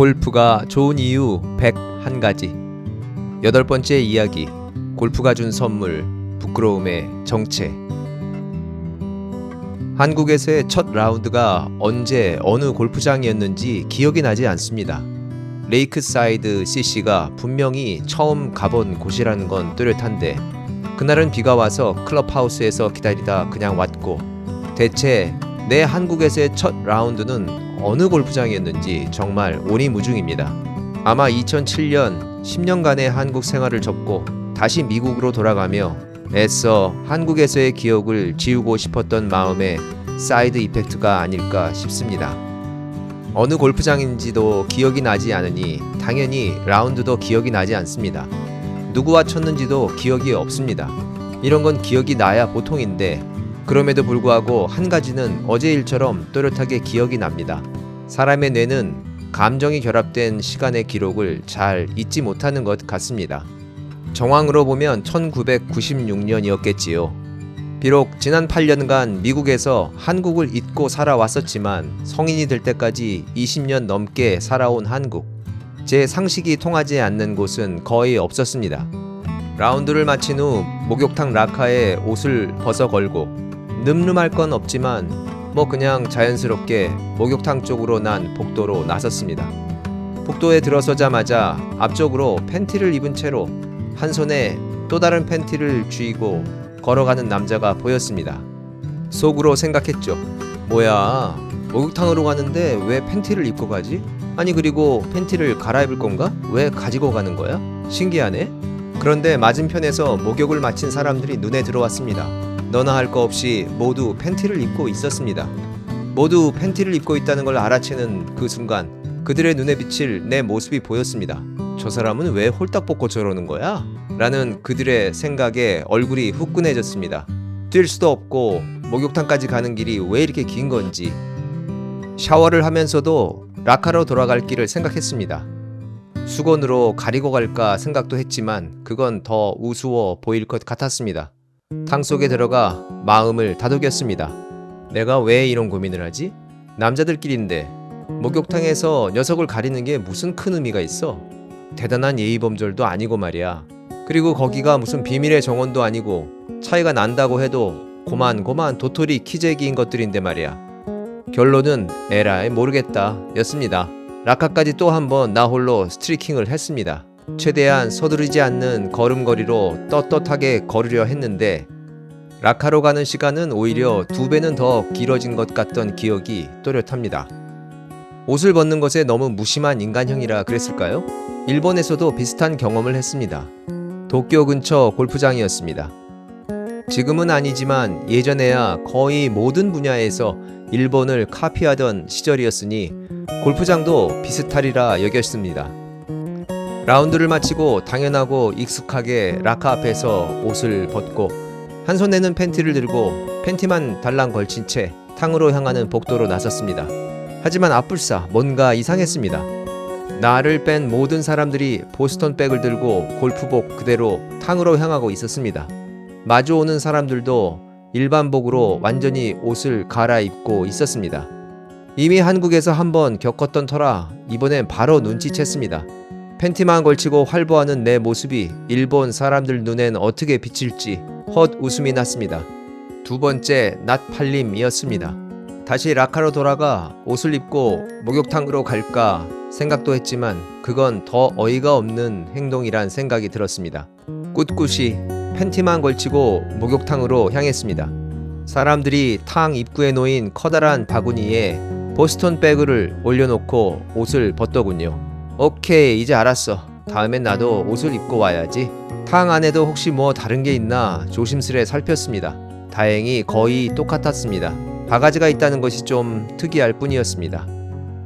골프가 좋은 이유 101가지 여덟 번째 이야기 골프가 준 선물 부끄러움의 정체 한국에서의 첫 라운드가 언제 어느 골프장이었는지 기억이 나지 않습니다. 레이크사이드 CC가 분명히 처음 가본 곳이라는 건 뚜렷한데 그날은 비가 와서 클럽하우스에서 기다리다 그냥 왔고 대체 내 한국에서의 첫 라운드는 어느 골프장이었는지 정말 오리무중입니다. 아마 2007년 10년간의 한국 생활을 접고 다시 미국으로 돌아가며 애써 한국에서의 기억을 지우고 싶었던 마음의 사이드 이펙트가 아닐까 싶습니다. 어느 골프장인지도 기억이 나지 않으니 당연히 라운드도 기억이 나지 않습니다. 누구와 쳤는지도 기억이 없습니다. 이런 건 기억이 나야 보통인데 그럼에도 불구하고 한 가지는 어제 일처럼 또렷하게 기억이 납니다. 사람의 뇌는 감정이 결합된 시간의 기록을 잘 잊지 못하는 것 같습니다. 정황으로 보면 1996년이었겠지요. 비록 지난 8년간 미국에서 한국을 잊고 살아왔었지만 성인이 될 때까지 20년 넘게 살아온 한국. 제 상식이 통하지 않는 곳은 거의 없었습니다. 라운드를 마친 후 목욕탕 라카에 옷을 벗어 걸고 늠름할 건 없지만 뭐 그냥 자연스럽게 목욕탕 쪽으로 난 복도로 나섰습니다. 복도에 들어서자마자 앞쪽으로 팬티를 입은 채로 한 손에 또 다른 팬티를 쥐고 걸어가는 남자가 보였습니다. 속으로 생각했죠. 뭐야, 목욕탕으로 가는데 왜 팬티를 입고 가지? 아니 그리고 팬티를 갈아입을 건가? 왜 가지고 가는 거야? 신기하네. 그런데 맞은편에서 목욕을 마친 사람들이 눈에 들어왔습니다. 너나 할 거 없이 모두 팬티를 입고 있었습니다. 모두 팬티를 입고 있다는 걸 알아채는 그 순간 그들의 눈에 비칠 내 모습이 보였습니다. 저 사람은 왜 홀딱 벗고 저러는 거야? 라는 그들의 생각에 얼굴이 후끈해졌습니다. 뛸 수도 없고 목욕탕까지 가는 길이 왜 이렇게 긴 건지 샤워를 하면서도 라카로 돌아갈 길을 생각했습니다. 수건으로 가리고 갈까 생각도 했지만 그건 더 우스워 보일 것 같았습니다. 탕 속에 들어가 마음을 다독였습니다. 내가 왜 이런 고민을 하지? 남자들끼리인데 목욕탕에서 녀석을 가리는 게 무슨 큰 의미가 있어? 대단한 예의범절도 아니고 말이야. 그리고 거기가 무슨 비밀의 정원도 아니고 차이가 난다고 해도 고만고만 도토리 키재기인 것들인데 말이야. 결론은 에라이 모르겠다 였습니다. 라카까지 또 한 번 나 홀로 스트리킹을 했습니다. 최대한 서두르지 않는 걸음걸이로 떳떳하게 걸으려 했는데 라카로 가는 시간은 오히려 두 배는 더 길어진 것 같던 기억이 또렷합니다. 옷을 벗는 것에 너무 무심한 인간형이라 그랬을까요? 일본에서도 비슷한 경험을 했습니다. 도쿄 근처 골프장이었습니다. 지금은 아니지만 예전에야 거의 모든 분야에서 일본을 카피하던 시절이었으니 골프장도 비슷하리라 여겼습니다. 라운드를 마치고 당연하고 익숙하게 라카 앞에서 옷을 벗고 한 손에는 팬티를 들고 팬티만 달랑 걸친 채 탕으로 향하는 복도로 나섰습니다. 하지만 앞불사 뭔가 이상했습니다. 나를 뺀 모든 사람들이 보스턴 백을 들고 골프복 그대로 탕으로 향하고 있었습니다. 마주오는 사람들도 일반복으로 완전히 옷을 갈아입고 있었습니다. 이미 한국에서 한번 겪었던 터라 이번엔 바로 눈치챘습니다. 팬티만 걸치고 활보하는 내 모습이 일본 사람들 눈엔 어떻게 비칠지 헛 웃음이 났습니다. 두 번째 낫팔림이었습니다. 다시 라카로 돌아가 옷을 입고 목욕탕으로 갈까 생각도 했지만 그건 더 어이가 없는 행동이란 생각이 들었습니다. 꿋꿋이 팬티만 걸치고 목욕탕으로 향했습니다. 사람들이 탕 입구에 놓인 커다란 바구니에 보스턴 백을 올려놓고 옷을 벗더군요. 오케이 이제 알았어. 다음엔 나도 옷을 입고 와야지. 탕 안에도 혹시 뭐 다른 게 있나 조심스레 살폈습니다. 다행히 거의 똑같았습니다. 바가지가 있다는 것이 좀 특이할 뿐이었습니다.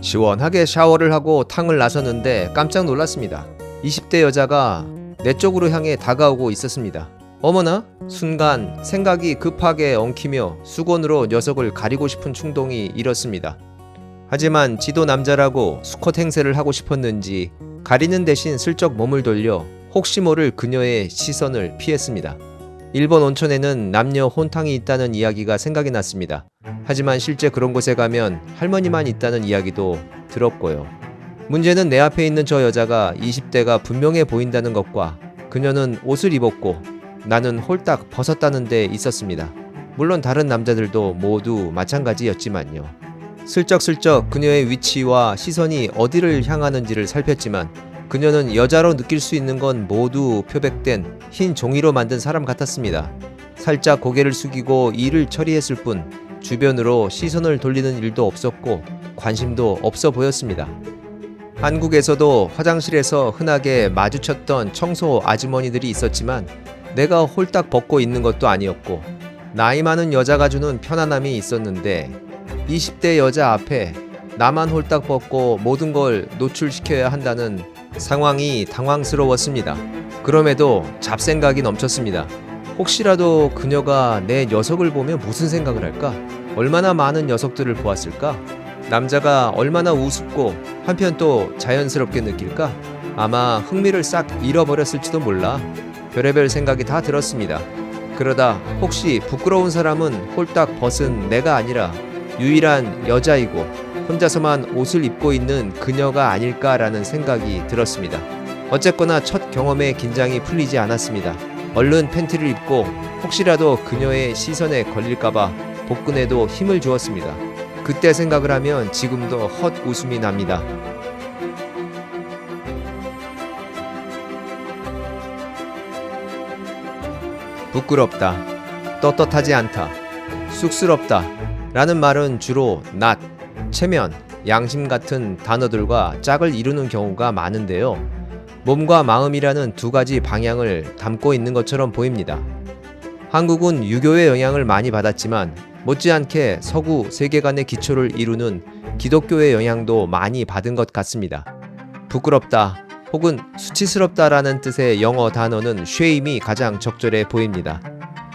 시원하게 샤워를 하고 탕을 나섰는데 깜짝 놀랐습니다. 20대 여자가 내 쪽으로 향해 다가오고 있었습니다. 어머나? 순간 생각이 급하게 엉키며 수건으로 녀석을 가리고 싶은 충동이 일었습니다. 하지만 지도 남자라고 수컷 행세를 하고 싶었는지 가리는 대신 슬쩍 몸을 돌려 혹시 모를 그녀의 시선을 피했습니다. 일본 온천에는 남녀 혼탕이 있다는 이야기가 생각이 났습니다. 하지만 실제 그런 곳에 가면 할머니만 있다는 이야기도 들었고요. 문제는 내 앞에 있는 저 여자가 20대가 분명해 보인다는 것과 그녀는 옷을 입었고 나는 홀딱 벗었다는 데 있었습니다. 물론 다른 남자들도 모두 마찬가지였지만요. 슬쩍슬쩍 그녀의 위치와 시선이 어디를 향하는지를 살폈지만 그녀는 여자로 느낄 수 있는 건 모두 표백된 흰 종이로 만든 사람 같았습니다. 살짝 고개를 숙이고 일을 처리했을 뿐 주변으로 시선을 돌리는 일도 없었고 관심도 없어 보였습니다. 한국에서도 화장실에서 흔하게 마주쳤던 청소 아주머니들이 있었지만 내가 홀딱 벗고 있는 것도 아니었고 나이 많은 여자가 주는 편안함이 있었는데 20대 여자 앞에 나만 홀딱 벗고 모든 걸 노출시켜야 한다는 상황이 당황스러웠습니다. 그럼에도 잡생각이 넘쳤습니다. 혹시라도 그녀가 내 녀석을 보면 무슨 생각을 할까? 얼마나 많은 녀석들을 보았을까? 남자가 얼마나 우습고 한편 또 자연스럽게 느낄까? 아마 흥미를 싹 잃어버렸을지도 몰라. 별의별 생각이 다 들었습니다. 그러다 혹시 부끄러운 사람은 홀딱 벗은 내가 아니라 유일한 여자이고 혼자서만 옷을 입고 있는 그녀가 아닐까라는 생각이 들었습니다. 어쨌거나 첫 경험에 긴장이 풀리지 않았습니다. 얼른 팬티를 입고 혹시라도 그녀의 시선에 걸릴까봐 복근에도 힘을 주었습니다. 그때 생각을 하면 지금도 헛 웃음이 납니다. 부끄럽다. 떳떳하지 않다. 쑥스럽다. 라는 말은 주로 낫, 체면, 양심 같은 단어들과 짝을 이루는 경우가 많은데요. 몸과 마음이라는 두 가지 방향을 담고 있는 것처럼 보입니다. 한국은 유교의 영향을 많이 받았지만 못지않게 서구 세계관의 기초를 이루는 기독교의 영향도 많이 받은 것 같습니다. 부끄럽다 혹은 수치스럽다라는 뜻의 영어 단어는 shame이 가장 적절해 보입니다.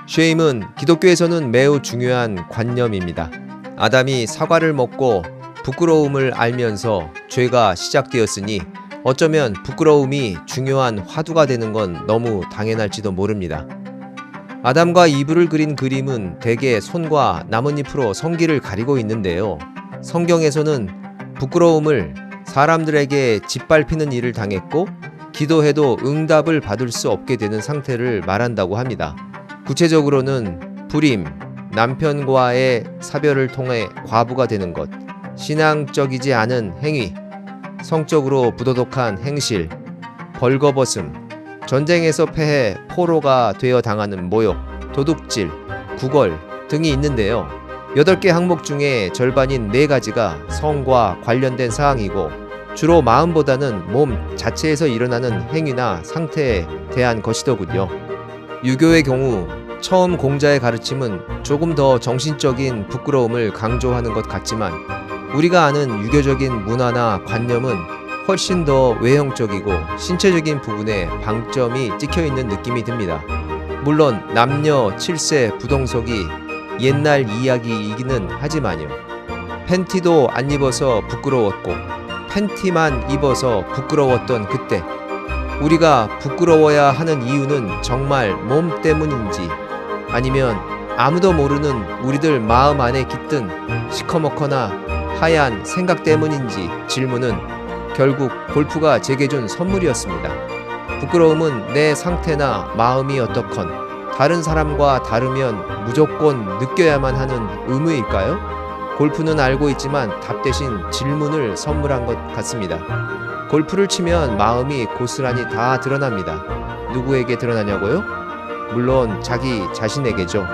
Shame은 기독교에서는 매우 중요한 관념입니다. 아담이 사과를 먹고 부끄러움을 알면서 죄가 시작되었으니 어쩌면 부끄러움이 중요한 화두가 되는 건 너무 당연할지도 모릅니다. 아담과 이브를 그린 그림은 대개 손과 나뭇잎으로 성기를 가리고 있는데요. 성경에서는 부끄러움을 사람들에게 짓밟히는 일을 당했고 기도해도 응답을 받을 수 없게 되는 상태를 말한다고 합니다. 구체적으로는 불임, 남편과의 사별을 통해 과부가 되는 것, 신앙적이지 않은 행위, 성적으로 부도덕한 행실, 벌거벗음, 전쟁에서 패해 포로가 되어 당하는 모욕, 도둑질, 구걸 등이 있는데요. 8개 항목 중에 절반인 4가지가 성과 관련된 사항이고 주로 마음보다는 몸 자체에서 일어나는 행위나 상태에 대한 것이더군요. 유교의 경우 처음 공자의 가르침은 조금 더 정신적인 부끄러움을 강조하는 것 같지만 우리가 아는 유교적인 문화나 관념은 훨씬 더 외형적이고 신체적인 부분에 방점이 찍혀 있는 느낌이 듭니다. 물론 남녀 7세 부동석이 옛날 이야기이기는 하지만요. 팬티도 안 입어서 부끄러웠고 팬티만 입어서 부끄러웠던 그때 우리가 부끄러워야 하는 이유는 정말 몸 때문인지 아니면 아무도 모르는 우리들 마음 안에 깃든 시커멓거나 하얀 생각 때문인지 질문은 결국 골프가 제게 준 선물이었습니다. 부끄러움은 내 상태나 마음이 어떻건 다른 사람과 다르면 무조건 느껴야만 하는 의무일까요? 골프는 알고 있지만 답 대신 질문을 선물한 것 같습니다. 골프를 치면 마음이 고스란히 다 드러납니다. 누구에게 드러나냐고요? 물론 자기 자신에게죠.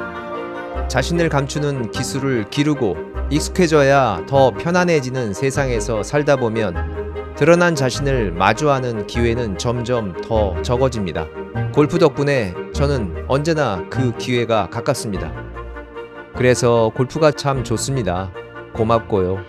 자신을 감추는 기술을 기르고 익숙해져야 더 편안해지는 세상에서 살다 보면 드러난 자신을 마주하는 기회는 점점 더 적어집니다. 골프 덕분에 저는 언제나 그 기회가 가깝습니다. 그래서 골프가 참 좋습니다. 고맙고요.